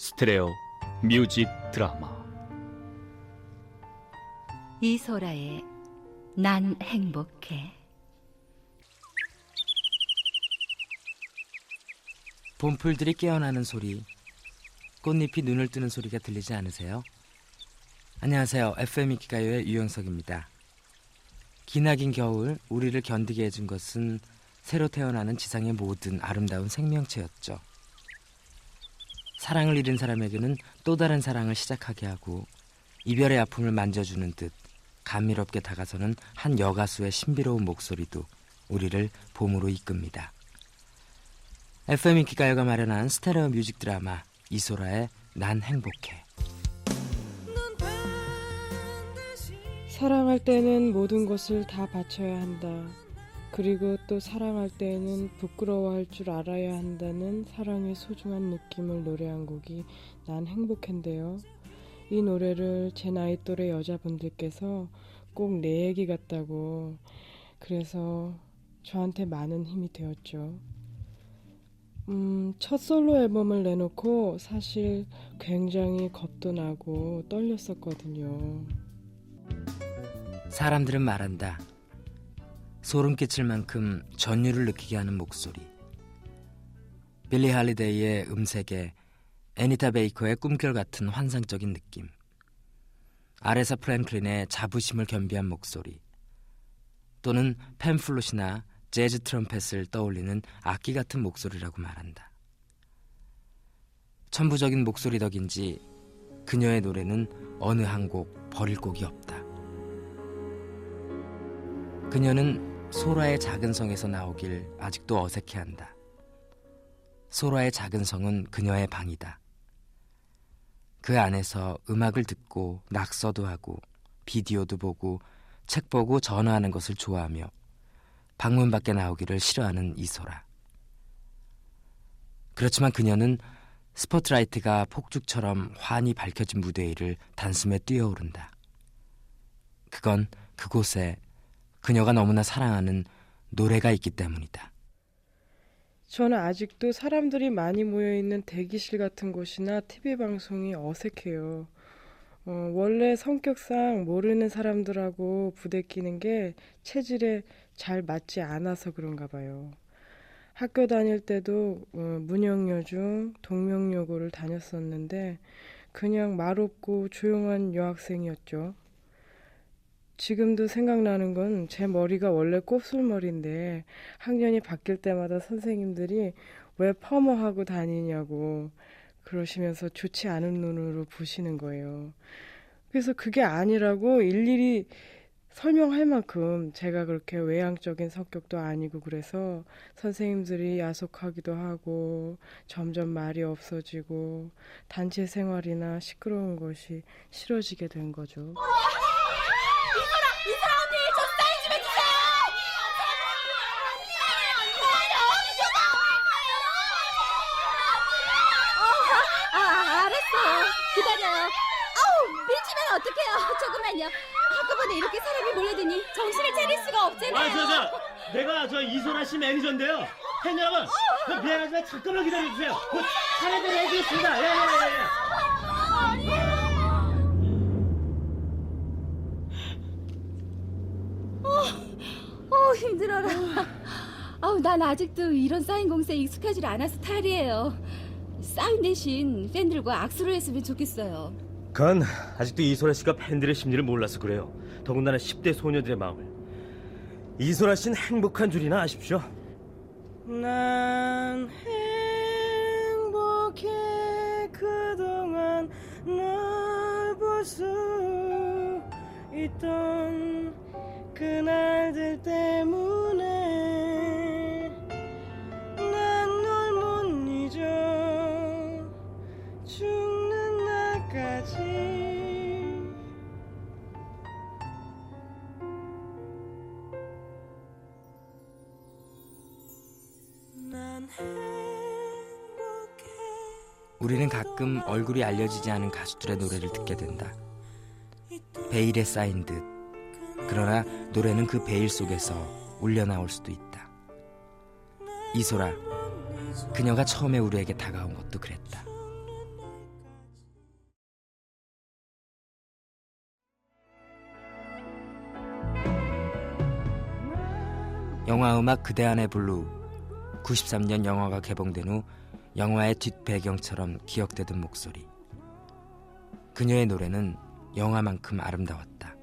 스테레오 뮤직 드라마 이소라의 난 행복해. 봄풀들이 깨어나는 소리, 꽃잎이 눈을 뜨는 소리가 들리지 않으세요? 안녕하세요. FM 이키가요의 유영석입니다. 기나긴 겨울 우리를 견디게 해준 것은 새로 태어나는 지상의 모든 아름다운 생명체였죠. 사랑을 잃은 사람에게는 또 다른 사랑을 시작하게 하고 이별의 아픔을 만져주는 듯 감미롭게 다가서는 한 여가수의 신비로운 목소리도 우리를 봄으로 이끕니다. FM 인기가요가 마련한 스테레오 뮤직 드라마 이소라의 난 행복해 사랑할 때는 모든 것을 다 바쳐야 한다. 그리고 또 사랑할 때에는 부끄러워할 줄 알아야 한다는 사랑의 소중한 느낌을 노래한 곡이 난 행복한데요. 이 노래를 제 나이 또래 여자분들께서 꼭 내 얘기 같다고 그래서 저한테 많은 힘이 되었죠. 음, 첫 솔로 앨범을 내놓고 사실 굉장히 겁도 나고 떨렸었거든요. 사람들은 말한다 소름 끼칠 만큼 전율을 느끼게 하는 목소리. 빌리 할리데이의 음색에 애니타 베이커의 꿈결 같은 환상적인 느낌. 아레사 프랭클린의 자부심을 겸비한 목소리. 또는 팸플롯이나 재즈 트럼펫을 떠올리는 악기 같은 목소리라고 말한다. 천부적인 목소리 덕인지 그녀의 노래는 어느 한 곡 버릴 곡이 없다. 그녀는 소라의 작은 성에서 나오길 아직도 어색해한다. 소라의 작은 성은 그녀의 방이다. 그 안에서 음악을 듣고 낙서도 하고 비디오도 보고 책 보고 전화하는 것을 좋아하며 방문 밖에 나오기를 싫어하는 이소라. 그렇지만 그녀는 스포트라이트가 폭죽처럼 환히 밝혀진 무대 위를 단숨에 뛰어오른다. 그건 그곳에 그녀가 너무나 사랑하는 노래가 있기 때문이다. 저는 아직도 사람들이 많이 모여 있는 대기실 같은 곳이나 TV 방송이 어색해요. 어, 원래 성격상 모르는 사람들하고 부대끼는 게 체질에 잘 맞지 않아서 그런가 봐요. 학교 다닐 때도 어, 문영여 중, 동명여고를 다녔었는데 그냥 말없고 조용한 여학생이었죠. 지금도 생각나는 건 제 머리가 원래 곱슬머리인데 학년이 바뀔 때마다 선생님들이 왜 퍼머하고 다니냐고 그러시면서 좋지 않은 눈으로 보시는 거예요. 그래서 그게 아니라고 일일이 설명할 만큼 제가 그렇게 외향적인 성격도 아니고 그래서 선생님들이 야속하기도 하고 점점 말이 없어지고 단체 생활이나 시끄러운 것이 싫어지게 된 거죠. 아, 알았어. 기다려요. 어우, 밀치면 어떡해요. 조금만요. 한꺼번에 이렇게 사람이 몰려드니 정신을 차릴 수가 없잖아요. 아, 저, 저, 내가 저 이소라 씨 매니저인데요. 팬 여러분, 그 미안하지만 잠깐만 기다려주세요. 그 차례대로 해주겠습니다. 예, 예, 예, 예. 어, 힘들어라. 아우, 난 아직도 이런 사인 공세에 익숙하지 않아서 탈이에요. 사인 대신 팬들과 악수를 했으면 좋겠어요. 그건 아직도 이소라 씨가 팬들의 심리를 몰라서 그래요. 더군다나 10대 소녀들의 마음을. 이소라 씨는 행복한 줄이나 아십시오. 난 행복해 그동안 널 볼 수 있던 그날들 때문에 가끔 얼굴이 알려지지 않은 가수들의 노래를 듣게 된다. 베일에 쌓인 듯. 그러나 노래는 그 베일 속에서 울려나올 수도 있다. 이소라, 그녀가 처음에 우리에게 다가온 것도 그랬다. 영화 음악 그대 안의 블루 93년 영화가 개봉된 후 영화의 뒷배경처럼 기억되던 목소리 그녀의 노래는 영화만큼 아름다웠다.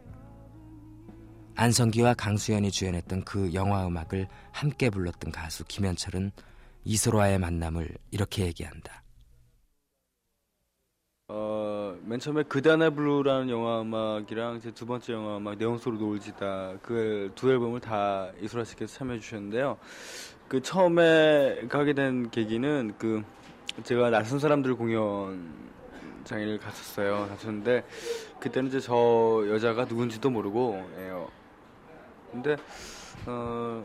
안성기와 강수연이 주연했던 그 영화 음악을 함께 불렀던 가수 김현철은 이소라의 만남을 이렇게 얘기한다. 어, 맨 처음에 그다나 블루라는 영화 음악이랑 제 두 번째 영화 음악 네온 소리 놀지다 그 두 앨범을 다 이소라 씨께서 참여해 주셨는데요. 그 처음에 가게 된 계기는 그 제가 낯선 사람들 공연장을 갔었어요. 갔었는데 그때는 이제 저 여자가 누군지도 모르고 예. 근데 어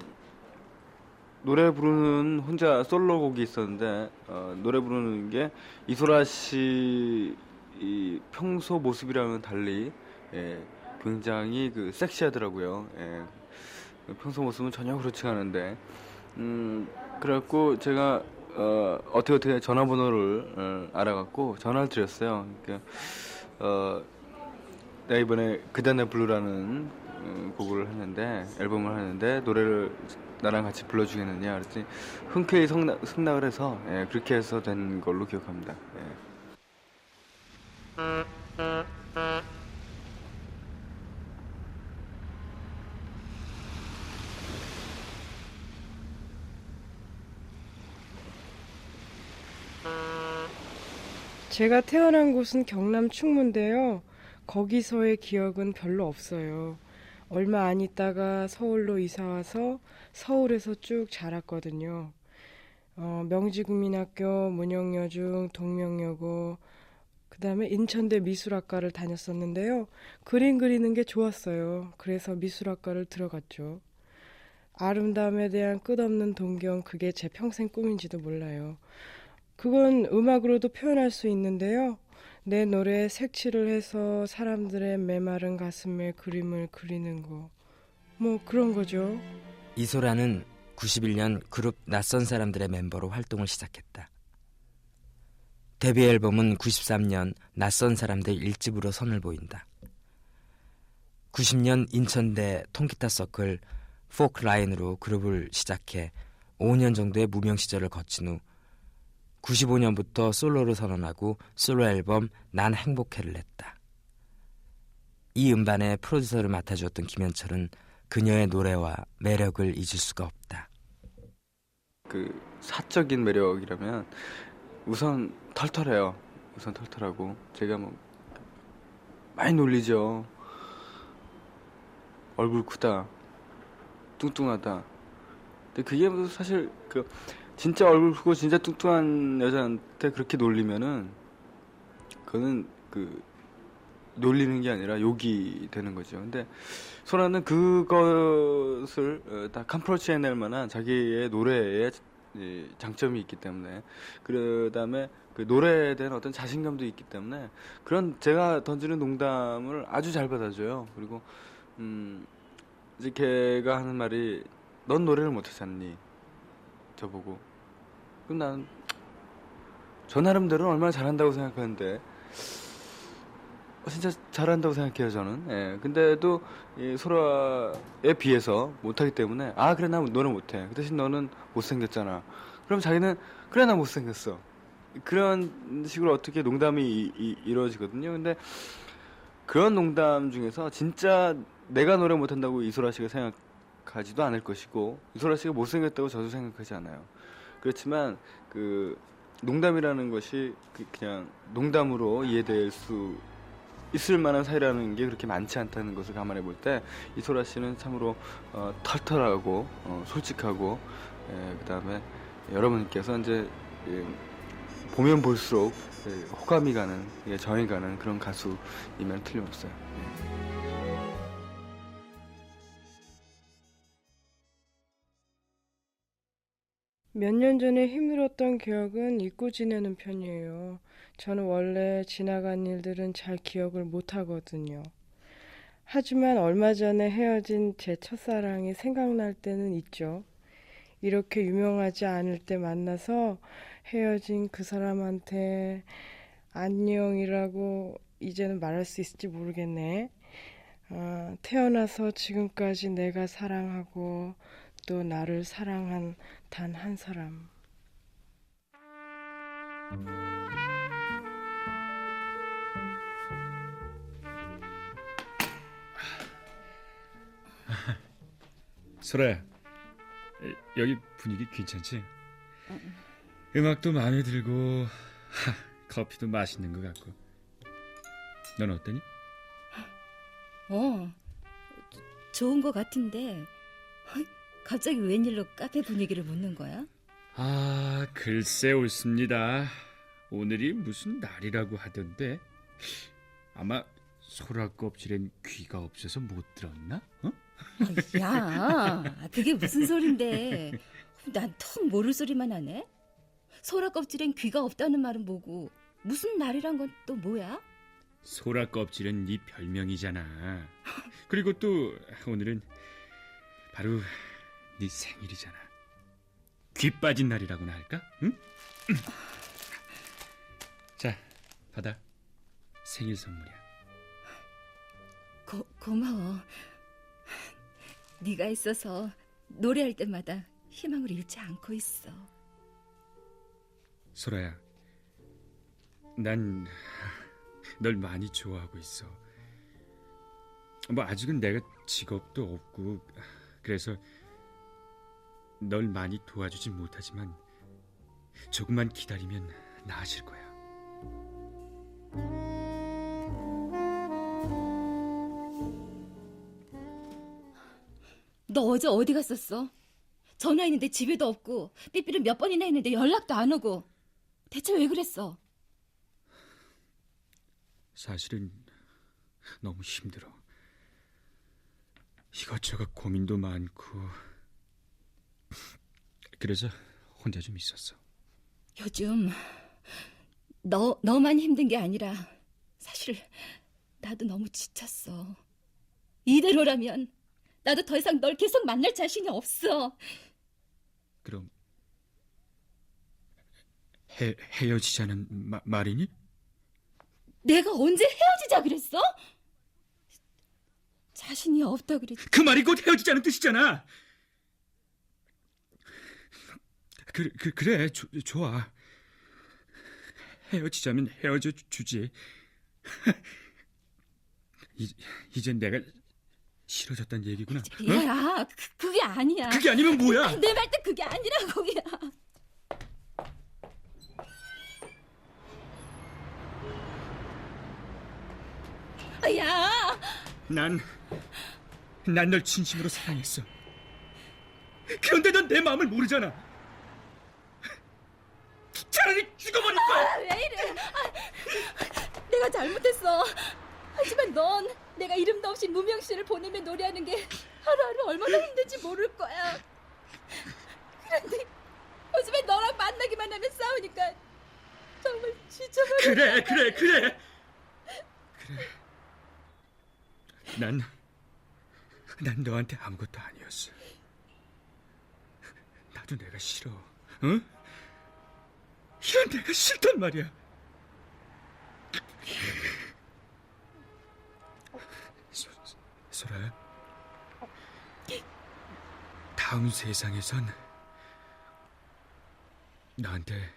노래 부르는 혼자 솔로곡이 있었는데 어, 노래 부르는 게 이소라 씨 이 평소 모습이랑은 달리 예, 굉장히 그 섹시하더라고요. 예. 평소 모습은 전혀 그렇지가 않은데 음 그래갖고 제가 어, 어떻게 어떻게 전화번호를 어, 알아갖고 전화를 드렸어요. 그러니까 어, 내가 이번에 그단의 블루라는 어, 곡을 하는데 앨범을 하는데 노래를 나랑 같이 불러주겠느냐 그랬더니 흔쾌히 승낙을 해서 예, 그렇게 해서 된 걸로 기억합니다. 예. 제가 태어난 곳은 경남 충무인데요. 거기서의 기억은 별로 없어요. 얼마 안 있다가 서울로 이사 와서 서울에서 쭉 자랐거든요. 어, 명지국민학교, 문영여중, 동명여고, 그 다음에 인천대 미술학과를 다녔었는데요. 그림 그리는 게 좋았어요. 그래서 미술학과를 들어갔죠. 아름다움에 대한 끝없는 동경, 그게 제 평생 꿈인지도 몰라요. 그건 음악으로도 표현할 수 있는데요. 내 노래에 색칠을 해서 사람들의 메마른 가슴에 그림을 그리는 거. 뭐 그런 거죠. 이소라는 91년 그룹 낯선 사람들의 멤버로 활동을 시작했다. 데뷔 앨범은 93년 낯선 사람들 1집으로 선을 보인다. 90년 인천대 통기타 서클 포크 라인으로 그룹을 시작해 5년 정도의 무명 시절을 거친 후 95년부터 솔로를 선언하고 솔로 앨범 난 행복해를 냈다. 이 음반의 프로듀서를 맡아주었던 김현철은 그녀의 노래와 매력을 잊을 수가 없다. 그 사적인 매력이라면 우선 털털해요. 우선 털털하고 제가 뭐 많이 놀리죠. 얼굴 크다, 뚱뚱하다. 근데 그게 뭐 사실 그 진짜 얼굴 크고 진짜 뚱뚱한 여자한테 그렇게 놀리면은 그거는 그 놀리는 게 아니라 욕이 되는 거죠. 근데 소라는 그것을 어, 다 컴프로치해낼 만한 자기의 노래에 이 장점이 있기 때문에 그다음에 그 노래에 대한 어떤 자신감도 있기 때문에 그런 제가 던지는 농담을 아주 잘 받아줘요. 그리고 음 이제 걔가 하는 말이 넌 노래를 못하지 않니? 저보고 나는 저 나름대로는 얼마나 잘한다고 생각하는데 어, 진짜 잘한다고 생각해요 저는. 예. 근데도 이 소라에 비해서 못하기 때문에 아 그래 나 노래 못해. 그 대신 너는 못생겼잖아. 그럼 자기는 그래 나 못생겼어. 그런 식으로 어떻게 농담이 이, 이, 이루어지거든요. 근데 그런 농담 중에서 진짜 내가 노래 못한다고 이소라 씨가 생각하지도 않을 것이고 이소라 씨가 못생겼다고 저도 생각하지 않아요. 그렇지만 그 농담이라는 것이 그- 그냥 농담으로 이해될 수 있을 만한 사이라는 게 그렇게 많지 않다는 것을 감안해 볼 때 이소라 씨는 참으로 어, 털털하고 어, 솔직하고 예, 그다음에 여러분께서 이제 예, 보면 볼수록 예, 호감이 가는 예, 정이 가는 그런 가수이면 틀림없어요. 예. 몇년 전에 힘들었던 기억은 잊고 지내는 편이에요. 저는 원래 지나간 일들은 잘 기억을 못 하거든요. 하지만 얼마 전에 헤어진 제 첫사랑이 생각날 때는 있죠. 이렇게 유명하지 않을 때 만나서 헤어진 그 사람한테 안녕이라고 이제는 말할 수 있을지 모르겠네. 아, 태어나서 지금까지 내가 사랑하고 아직도 나를 사랑한 단 한 사람. 소라야, 에, 여기 분위기 괜찮지? 음악도 마음에 들고 하, 커피도 맛있는 것 같고. 넌 어떠니? 어, 좋은 거 같은데 갑자기 웬일로 카페 분위기를 묻는 거야? 아, 글쎄 옳습니다. 오늘이 무슨 날이라고 하던데 아마 소라 껍질엔 귀가 없어서 못 들었나? 어? 야, 그게 무슨 소린데? 난 턱 모를 소리만 하네. 소라 껍질엔 귀가 없다는 말은 뭐고 무슨 날이란 건 또 뭐야? 소라 껍질은 네 별명이잖아. 그리고 또 오늘은 바로 네 생일이잖아. 귀 빠진 날이라고나 할까? 응? 자, 받아. 생일 선물이야. 고, 고마워. 네가 있어서 노래할 때마다 희망을 잃지 않고 있어. 소라야, 난 널 많이 좋아하고 있어. 뭐 아직은 내가 직업도 없고 그래서 널 많이 도와주지 못하지만 조금만 기다리면 나아질 거야. 너 어제 어디 갔었어? 전화했는데 집에도 없고 삐삐를 몇 번이나 했는데 연락도 안 오고 대체 왜 그랬어? 사실은 너무 힘들어. 이것저것 고민도 많고 그래서 혼자 좀 있었어. 요즘 너 너만 힘든 게 아니라 사실 나도 너무 지쳤어. 이대로라면 나도 더 이상 널 계속 만날 자신이 없어. 그럼 헤, 헤어지자는 마, 말이니? 내가 언제 헤어지자 그랬어? 자신이 없다 그랬지. 그 말이 곧 헤어지자는 뜻이잖아. 그, 그 그래 조, 좋아. 헤어지자면 헤어져 주- 주지. 이, 이젠 내가 싫어졌단 얘기구나. 어? 야, 그, 그게 아니야. 그게 아니면 뭐야? 내말때 그게 아니라고야. 야, 난, 난 널 진심으로 사랑했어. 그런데 넌 내 마음을 모르잖아. 차라리 죽어버릴 거야. 왜 이래? 아, 내가 잘못했어. 하지만 넌 내가 이름도 없이 무명 씨를 보내며 노래하는 게 하루하루 얼마나 힘든지 모를 거야. 그런데 요즘에 너랑 만나기만 하면 싸우니까 정말 지쳐버려. 그래, 그래, 그래. 그래. 난, 난 너한테 아무것도 아니었어. 나도 내가 싫어. 응? 이런 내가 싫단 말이야. 소, 소라야. 다음 세상에선 나한테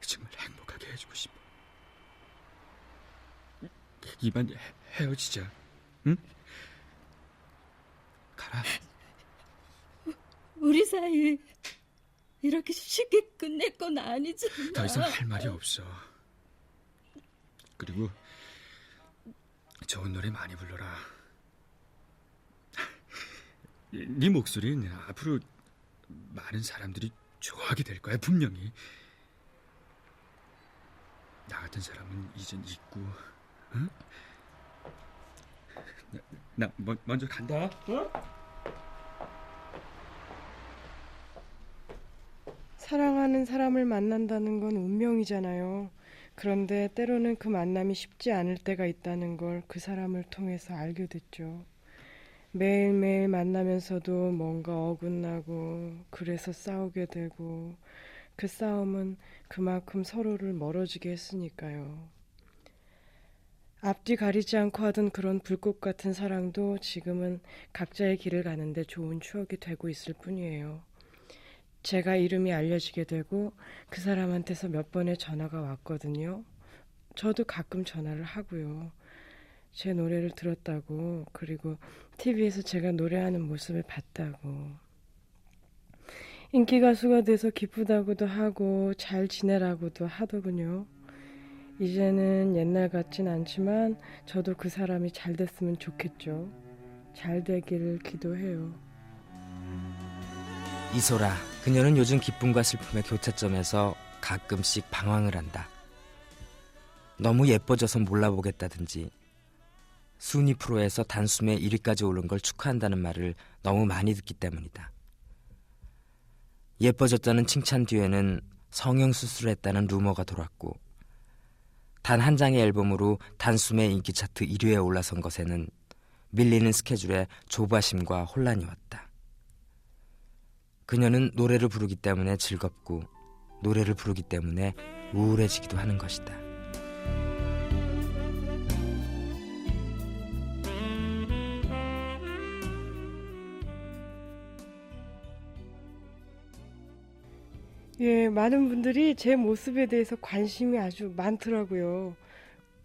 정말 행복하게 해주고 싶어. 이만 헤- 헤어지자. 응? 가라. 우리 사이 이렇게 쉽게 끝낼 건 아니잖아. 더 이상 할 말이 없어. 그리고 좋은 노래 많이 불러라. 네 목소리는 앞으로 많은 사람들이 좋아하게 될 거야 분명히. 나 같은 사람은 이젠 잊고, 응? 나, 나 먼, 먼저 간다. 어? 사랑하는 사람을 만난다는 건 운명이잖아요. 그런데 때로는 그 만남이 쉽지 않을 때가 있다는 걸 그 사람을 통해서 알게 됐죠. 매일매일 만나면서도 뭔가 어긋나고, 그래서 싸우게 되고, 그 싸움은 그만큼 서로를 멀어지게 했으니까요. 앞뒤 가리지 않고 하던 그런 불꽃 같은 사랑도 지금은 각자의 길을 가는데 좋은 추억이 되고 있을 뿐이에요. 제가 이름이 알려지게 되고 그 사람한테서 몇 번의 전화가 왔거든요. 저도 가끔 전화를 하고요. 제 노래를 들었다고, 그리고 TV에서 제가 노래하는 모습을 봤다고. 인기 가수가 돼서 기쁘다고도 하고, 잘 지내라고도 하더군요. 이제는 옛날 같진 않지만, 저도 그 사람이 잘 됐으면 좋겠죠. 잘 되기를 기도해요. 이소라, 그녀는 요즘 기쁨과 슬픔의 교차점에서 가끔씩 방황을 한다. 너무 예뻐져서 몰라보겠다든지, 순위 프로에서 단숨에 1위까지 오른 걸 축하한다는 말을 너무 많이 듣기 때문이다. 예뻐졌다는 칭찬 뒤에는 성형 수술했다는 루머가 돌았고, 단 한 장의 앨범으로 단숨에 인기 차트 1위에 올라선 것에는 밀리는 스케줄에 조바심과 혼란이 왔다. 그녀는 노래를 부르기 때문에 즐겁고 노래를 부르기 때문에 우울해지기도 하는 것이다. 예, 많은 분들이 제 모습에 대해서 관심이 아주 많더라고요.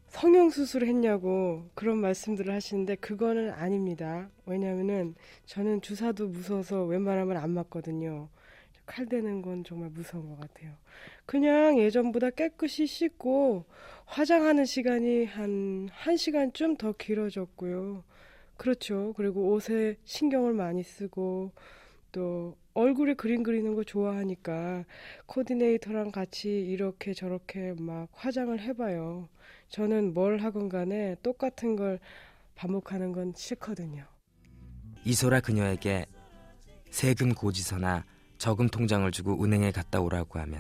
성형수술 했냐고 그런 말씀들을 하시는데 그거는 아닙니다. 왜냐면은 저는 주사도 무서워서 웬만하면 안 맞거든요. 칼 대는 건 정말 무서운 것 같아요. 그냥 예전보다 깨끗이 씻고 화장하는 시간이 한 1시간쯤 더 길어졌고요. 그렇죠. 그리고 옷에 신경을 많이 쓰고 또 얼굴에 그림 그리는 거 좋아하니까 코디네이터랑 같이 이렇게 저렇게 막 화장을 해봐요. 저는 뭘 하건 간에 똑같은 걸 반복하는 건 싫거든요. 이소라 그녀에게 세금 고지서나 저금 통장을 주고 은행에 갔다 오라고 하면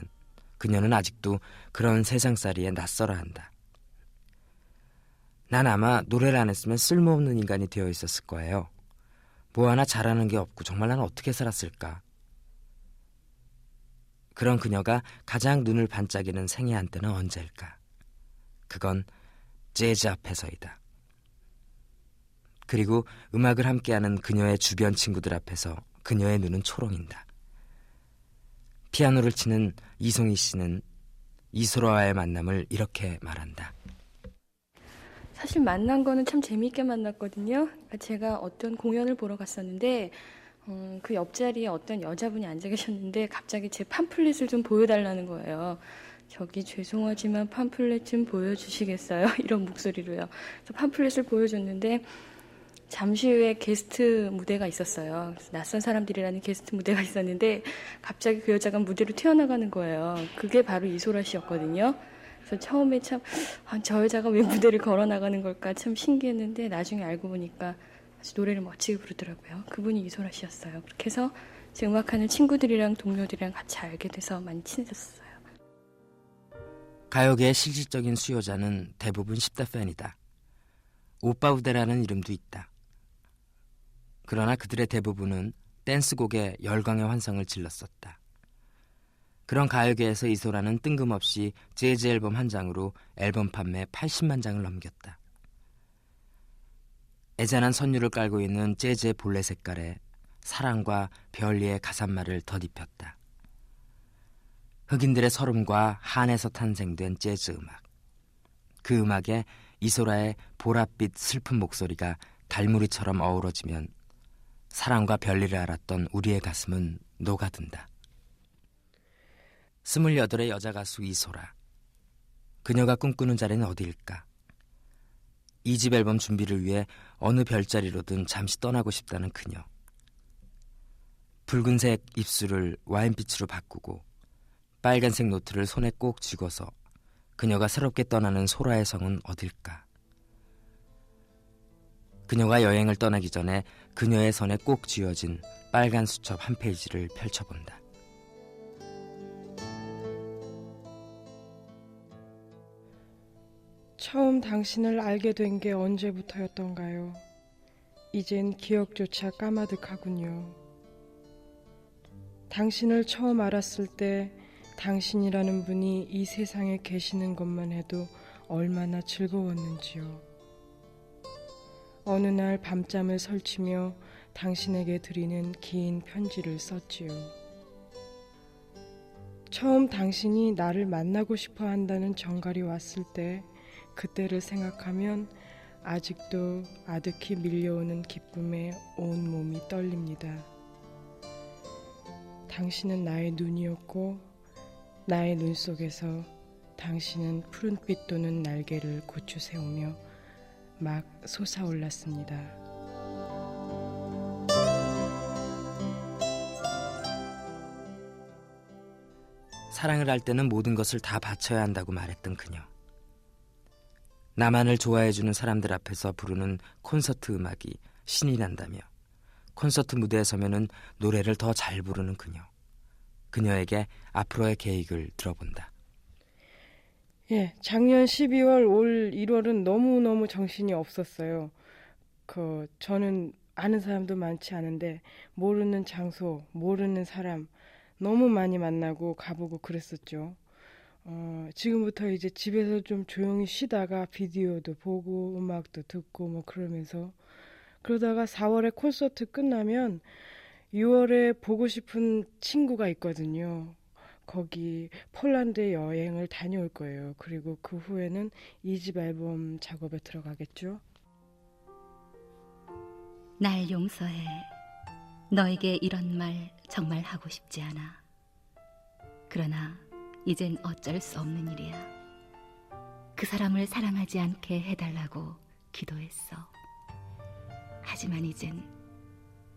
그녀는 아직도 그런 세상살이에 낯설어 한다. 난 아마 노래를 안 했으면 쓸모없는 인간이 되어 있었을 거예요. 뭐 하나 잘하는 게 없고 정말 난 어떻게 살았을까? 그런 그녀가 가장 눈을 반짝이는 생애 한 때는 언제일까? 그건 재즈 앞에서이다. 그리고 음악을 함께하는 그녀의 주변 친구들 앞에서 그녀의 눈은 초롱인다. 피아노를 치는 이송희 씨는 이소라와의 만남을 이렇게 말한다. 사실 만난 거는 참 재미있게 만났거든요. 그러니까 제가 어떤 공연을 보러 갔었는데 음, 그 옆자리에 어떤 여자분이 앉아 계셨는데 갑자기 제 팜플렛을 좀 보여달라는 거예요. 저기 죄송하지만 팜플렛 좀 보여주시겠어요? 이런 목소리로요. 그래서 팜플렛을 보여줬는데 잠시 후에 게스트 무대가 있었어요. 낯선 사람들이라는 게스트 무대가 있었는데 갑자기 그 여자가 무대로 튀어나가는 거예요. 그게 바로 이소라 씨였거든요. 그래서 처음에 참, 아, 저 여자가 왜 무대를 걸어 나가는 걸까 참 신기했는데 나중에 알고 보니까 노래를 멋지게 부르더라고요. 그분이 이소라 씨였어요. 그렇게 해서 제 음악하는 친구들이랑 동료들이랑 같이 알게 돼서 많이 친해졌어요. 가요계의 실질적인 수요자는 대부분 10대 팬이다. 오빠 부대라는 이름도 있다. 그러나 그들의 대부분은 댄스곡에 열광의 환상을 질렀었다. 그런 가요계에서 이소라는 뜬금없이 재즈 앨범 한 장으로 앨범 판매 80만 장을 넘겼다. 애잔한 선율을 깔고 있는 재즈의 본래 색깔에 사랑과 별리의 가사말을 덧입혔다. 흑인들의 서름과 한에서 탄생된 재즈 음악. 그 음악에 이소라의 보랏빛 슬픈 목소리가 달무리처럼 어우러지면 사랑과 별리를 알았던 우리의 가슴은 녹아든다. 스물여덟의 여자 가수 이소라. 그녀가 꿈꾸는 자리는 어디일까? 이 집 앨범 준비를 위해 어느 별자리로든 잠시 떠나고 싶다는 그녀. 붉은색 입술을 와인빛으로 바꾸고 빨간색 노트를 손에 꼭 쥐고서 그녀가 새롭게 떠나는 소라의 성은 어딜까? 그녀가 여행을 떠나기 전에 그녀의 손에 꼭 쥐어진 빨간 수첩 한 페이지를 펼쳐본다. 처음 당신을 알게 된 게 언제부터였던가요? 이젠 기억조차 까마득하군요. 당신을 처음 알았을 때 당신이라는 분이 이 세상에 계시는 것만 해도 얼마나 즐거웠는지요. 어느 날 밤잠을 설치며 당신에게 드리는 긴 편지를 썼지요. 처음 당신이 나를 만나고 싶어 한다는 정갈이 왔을 때 그때를 생각하면 아직도 아득히 밀려오는 기쁨에 온 몸이 떨립니다. 당신은 나의 눈이었고 나의 눈 속에서 당신은 푸른빛 도는 날개를 고추 세우며 막 솟아올랐습니다. 사랑을 할 때는 모든 것을 다 바쳐야 한다고 말했던 그녀. 나만을 좋아해주는 사람들 앞에서 부르는 콘서트 음악이 신이 난다며 콘서트 무대에 서면은 노래를 더 잘 부르는 그녀. 그녀에게 앞으로의 계획을 들어본다. 예, 작년 12월, 올 1월은 너무너무 정신이 없었어요. 그, 저는 아는 사람도 많지 않은데, 모르는 장소, 모르는 사람, 너무 많이 만나고 가보고 그랬었죠. 어, 지금부터 이제 집에서 좀 조용히 쉬다가 비디오도 보고, 음악도 듣고, 뭐 그러면서, 그러다가 4월에 콘서트 끝나면 6월에 보고 싶은 친구가 있거든요. 거기 폴란드 여행을 다녀올 거예요. 그리고 그 후에는 이집 앨범 작업에 들어가겠죠. 날 용서해. 너에게 이런 말 정말 하고 싶지 않아. 그러나 이젠 어쩔 수 없는 일이야. 그 사람을 사랑하지 않게 해달라고 기도했어. 하지만 이젠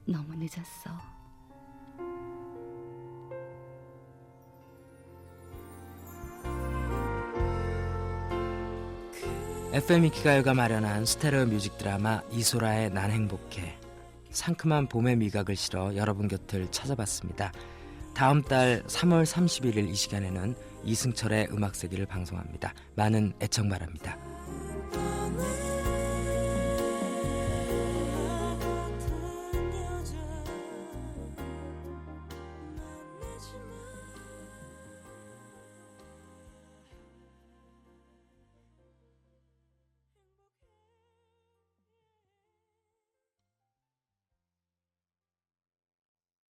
너무 늦었어. FM 이키가요가 마련한 스테레오 뮤직 드라마 이소라의 난 행복해 상큼한 봄의 미각을 실어 여러분 곁을 찾아봤습니다. 다음 달 3월 31일 이 시간에는 이승철의 음악 세기를 방송합니다. 많은 애청 바랍니다.